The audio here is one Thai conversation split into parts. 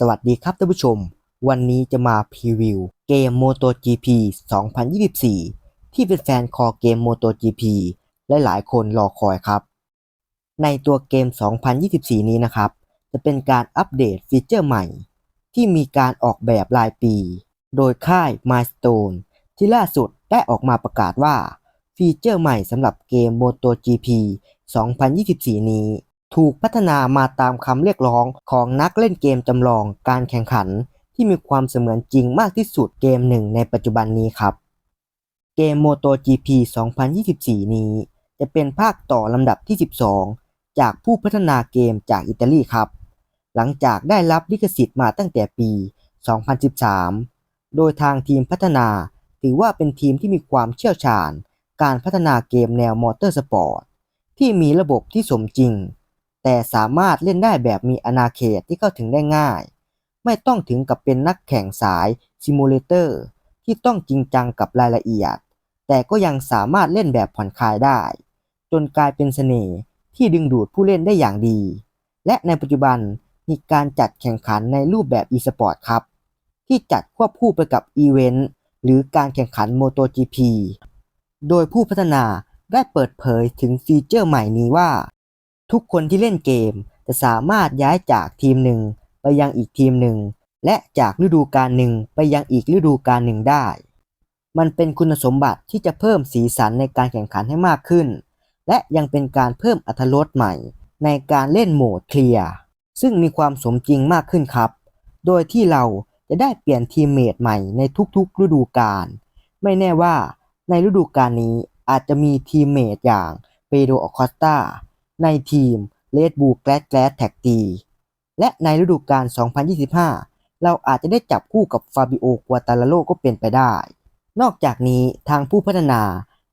สวัสดีครับท่านผู้ชม วันนี้จะมาพรีวิวเกม MotoGP 2024 ที่เป็นแฟนคอเกม MotoGP และหลายคนรอคอยครับ ในตัวเกม 2024 นี้นะครับ จะเป็นการอัปเดตฟีเจอร์ใหม่ ที่มีการออกแบบรายปี โดยค่าย Milestone ที่ล่าสุดได้ออกมาประกาศว่า ฟีเจอร์ใหม่สำหรับเกม MotoGP 2024 นี้ ถูกพัฒนามาตามคำเรียกร้องของนักเล่นเกมจำลองการแข่งขัน ที่มีความเสมือนจริงมากที่สุดเกมหนึ่งในปัจจุบันนี้ครับ เกม MotoGP 2024 นี้ จะเป็นภาคต่อลำดับที่ 12 จากผู้พัฒนาเกมจากอิตาลีครับ หลังจากได้รับลิขสิทธิ์มาตั้งแต่ปี 2013 โดยทางทีมพัฒนาถือว่าเป็นทีมที่มีความเชี่ยวชาญ การพัฒนาเกมแนวมอเตอร์สปอร์ตที่มีระบบที่สมจริง แต่สามารถเล่นได้แบบมีอาณาเขตที่เข้าถึงได้ง่าย ไม่ต้องถึงกับเป็นนักแข่งสายซิมูเลเตอร์ที่ต้องจริงจังกับรายละเอียด แต่ก็ยังสามารถเล่นแบบผ่อนคลายได้ จนกลายเป็นเสน่ห์ที่ดึงดูดผู้เล่นได้อย่างดี และในปัจจุบันมีการจัดแข่งขันในรูปแบบ e-sport ครับ ที่จัดควบคู่ไปกับอีเวนต์หรือการแข่งขัน MotoGP โดยผู้พัฒนาได้เปิดเผยถึงฟีเจอร์ใหม่นี้ว่า ทุกคนที่เล่นเกมจะสามารถย้ายจากทีมหนึ่งไปยังอีกทีมหนึ่ง และจากฤดูกาลหนึ่งไปยังอีกฤดูกาลหนึ่งได้ มันเป็นคุณสมบัติที่จะเพิ่มสีสันในการแข่งขันให้มากขึ้น และยังเป็นการเพิ่มอรรถรสใหม่ ในการเล่นโหมดเคลียร์ซึ่งมีความสมจริงมากขึ้นครับ โดยที่เราจะได้เปลี่ยนทีมเมทใหม่ในทุกๆ ฤดูกาล ไม่แน่ว่าในฤดูกาลนี้อาจจะมีทีมเมทอย่างเปโดอคอสตา ในทีมเลดบูแกลดแกลดแท็กตีและในฤดูกาล 2025 เราอาจจะได้จับคู่กับฟาบิโอกัวตาลาโลก็เป็นไปได้ นอกจากนี้ทางผู้พัฒนา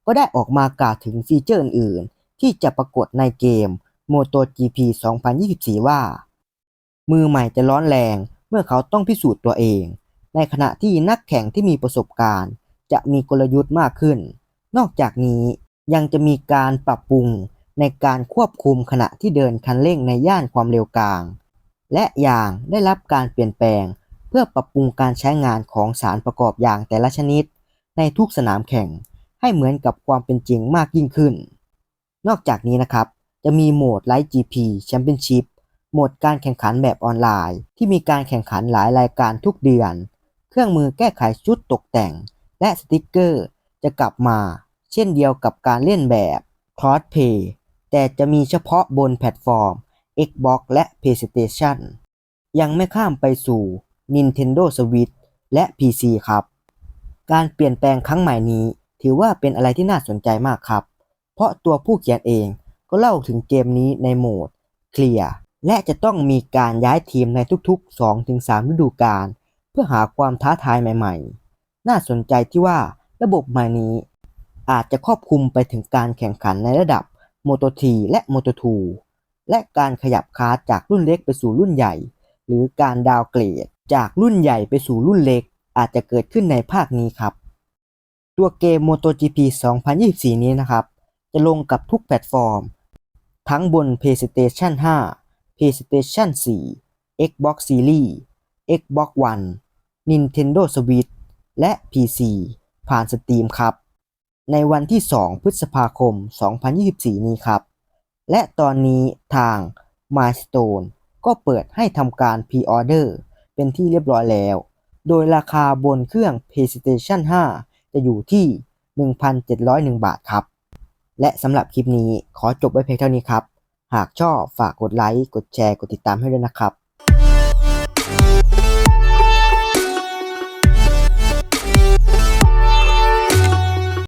ก็ได้ออกมากล่าวถึงฟีเจอร์อื่นๆ ที่จะปรากฏในเกม MotoGP 2024 ว่า มือใหม่จะร้อนแรงเมื่อเขาต้องพิสูจน์ตัวเอง ในขณะที่นักแข่งที่มีประสบการณ์ จะมีกลยุทธ์มากขึ้น นอกจากนี้ยังจะมีการปรับปรุง ในการควบคุมขณะที่เดินคันเร่งในย่านความเร็วกลาง และยางได้รับการเปลี่ยนแปลง เพื่อปรับปรุงการใช้งานของสารประกอบยางแต่ละชนิด ในทุกสนามแข่งให้เหมือนกับความเป็นจริงมากยิ่งขึ้น นอกจากนี้นะครับ จะมีโหมด Light GP Championship โหมดการแข่งขันแบบออนไลน์ ที่มีการแข่งขันหลายรายการทุกเดือน เครื่องมือแก้ไขชุดตกแต่ง และสติกเกอร์ จะกลับมา เช่นเดียวกับการเล่นแบบ Crossplay แต่จะมีเฉพาะบนแพลตฟอร์ม Xbox และ PlayStation ยังไม่ข้ามไปสู่ Nintendo Switch และ PC ครับ การเปลี่ยนแปลงครั้งใหม่นี้ ถือว่าเป็นอะไรที่น่าสนใจมากครับ เพราะตัวผู้เขียนเองก็เล่าถึงเกมนี้ในโหมดเคลียร์และจะต้องมีการย้ายทีมในทุกๆ 2-3 ฤดูกาลเพื่อหาความท้าทายใหม่ๆ น่าสนใจที่ว่าระบบใหม่นี้ อาจจะครอบคลุมไปถึงการแข่งขันในระดับ Moto 3และ Moto 2 และการขยับคาร์จากรุ่นเล็กไปสู่รุ่นใหญ่ หรือการดาวเกรดจากรุ่นใหญ่ไปสู่รุ่นเล็ก อาจจะเกิดขึ้นในภาคนี้ครับ ตัวเกม MotoGP 2024 นี้นะครับ จะลงกับทุกแพลตฟอร์ม ทั้งบน PlayStation 5 PlayStation 4 Xbox Series Xbox One Nintendo Switch และ PC ผ่าน Steam ครับ ในวันที่ 2 พฤษภาคม 2024 นี้ครับ และตอนนี้ทาง Milestone ก็เปิดให้ทำการ Pre-order เป็นที่เรียบร้อยแล้ว โดยราคาบนเครื่อง PlayStation 5 จะอยู่ที่ 1,701 บาทครับ และสำหรับคลิปนี้ขอจบไว้เพียงเท่านี้ครับ หากชอบฝากกดไลค์ กดแชร์ กดติดตามให้ด้วยนะครับ